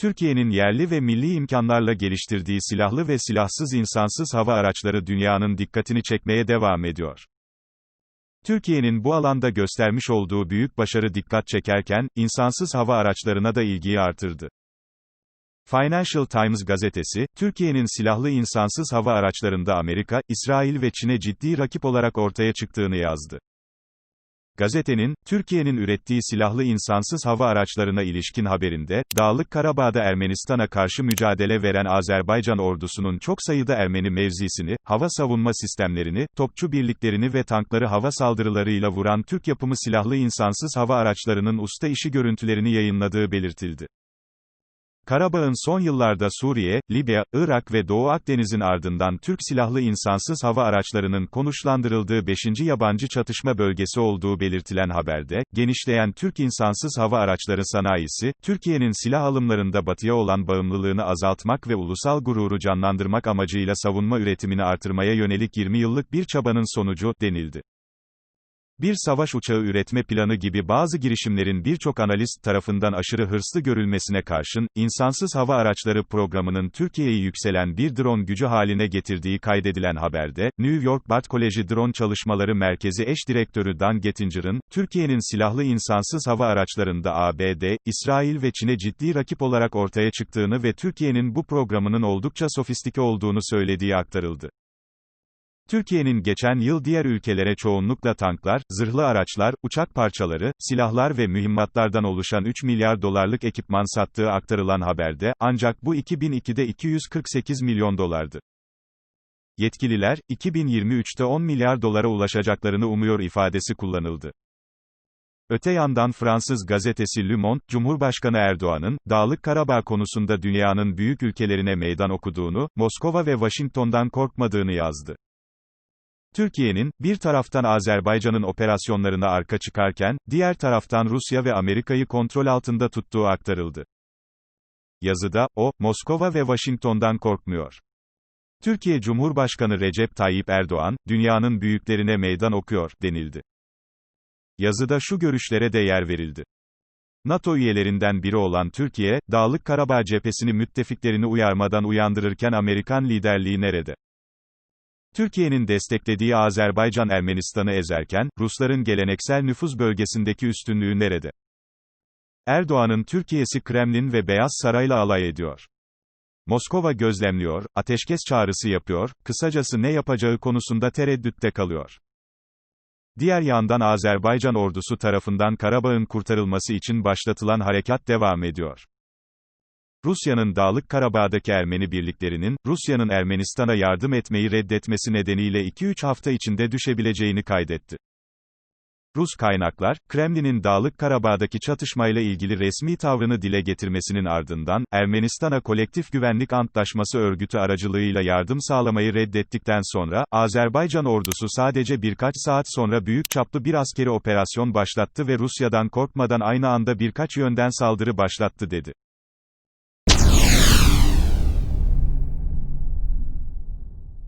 Türkiye'nin yerli ve milli imkanlarla geliştirdiği silahlı ve silahsız insansız hava araçları dünyanın dikkatini çekmeye devam ediyor. Türkiye'nin bu alanda göstermiş olduğu büyük başarı dikkat çekerken, insansız hava araçlarına da ilgiyi artırdı. Financial Times gazetesi, Türkiye'nin silahlı insansız hava araçlarında Amerika, İsrail ve Çin'e ciddi rakip olarak ortaya çıktığını yazdı. Gazetenin, Türkiye'nin ürettiği silahlı insansız hava araçlarına ilişkin haberinde, Dağlık Karabağ'da Ermenistan'a karşı mücadele veren Azerbaycan ordusunun çok sayıda Ermeni mevzisini, hava savunma sistemlerini, topçu birliklerini ve tankları hava saldırılarıyla vuran Türk yapımı silahlı insansız hava araçlarının usta işi görüntülerini yayınladığı belirtildi. Karabağ'ın son yıllarda Suriye, Libya, Irak ve Doğu Akdeniz'in ardından Türk silahlı insansız hava araçlarının konuşlandırıldığı 5. yabancı çatışma bölgesi olduğu belirtilen haberde, genişleyen Türk insansız hava araçları sanayisi, Türkiye'nin silah alımlarında batıya olan bağımlılığını azaltmak ve ulusal gururu canlandırmak amacıyla savunma üretimini artırmaya yönelik 20 yıllık bir çabanın sonucu, denildi. Bir savaş uçağı üretme planı gibi bazı girişimlerin birçok analist tarafından aşırı hırslı görülmesine karşın, insansız hava araçları programının Türkiye'yi yükselen bir drone gücü haline getirdiği kaydedilen haberde, New York Bard Koleji Drone Çalışmaları Merkezi eş direktörü Dan Gettinger'ın, Türkiye'nin silahlı insansız hava araçlarında ABD, İsrail ve Çin'e ciddi rakip olarak ortaya çıktığını ve Türkiye'nin bu programının oldukça sofistike olduğunu söylediği aktarıldı. Türkiye'nin geçen yıl diğer ülkelere çoğunlukla tanklar, zırhlı araçlar, uçak parçaları, silahlar ve mühimmatlardan oluşan 3 milyar dolarlık ekipman sattığı aktarılan haberde, ancak bu 2002'de 248 milyon dolardı. Yetkililer, 2023'te 10 milyar dolara ulaşacaklarını umuyor ifadesi kullanıldı. Öte yandan Fransız gazetesi Le Monde, Cumhurbaşkanı Erdoğan'ın, Dağlık Karabağ konusunda dünyanın büyük ülkelerine meydan okuduğunu, Moskova ve Washington'dan korkmadığını yazdı. Türkiye'nin, bir taraftan Azerbaycan'ın operasyonlarına arka çıkarken, diğer taraftan Rusya ve Amerika'yı kontrol altında tuttuğu aktarıldı. Yazıda, o, Moskova ve Washington'dan korkmuyor. Türkiye Cumhurbaşkanı Recep Tayyip Erdoğan, dünyanın büyüklerine meydan okuyor, denildi. Yazıda şu görüşlere de yer verildi. NATO üyelerinden biri olan Türkiye, Dağlık Karabağ cephesini müttefiklerini uyarmadan uyandırırken Amerikan liderliği nerede? Türkiye'nin desteklediği Azerbaycan Ermenistan'ı ezerken, Rusların geleneksel nüfuz bölgesindeki üstünlüğü nerede? Erdoğan'ın Türkiye'si Kremlin ve Beyaz Saray'la alay ediyor. Moskova gözlemliyor, ateşkes çağrısı yapıyor, kısacası ne yapacağı konusunda tereddütte kalıyor. Diğer yandan Azerbaycan ordusu tarafından Karabağ'ın kurtarılması için başlatılan harekat devam ediyor. Rusya'nın Dağlık Karabağ'daki Ermeni birliklerinin, Rusya'nın Ermenistan'a yardım etmeyi reddetmesi nedeniyle 2-3 hafta içinde düşebileceğini kaydetti. Rus kaynaklar, Kremlin'in Dağlık Karabağ'daki çatışmayla ilgili resmi tavrını dile getirmesinin ardından, Ermenistan'a Kolektif Güvenlik Antlaşması örgütü aracılığıyla yardım sağlamayı reddettikten sonra, Azerbaycan ordusu sadece birkaç saat sonra büyük çaplı bir askeri operasyon başlattı ve Rusya'dan korkmadan aynı anda birkaç yönden saldırı başlattı dedi.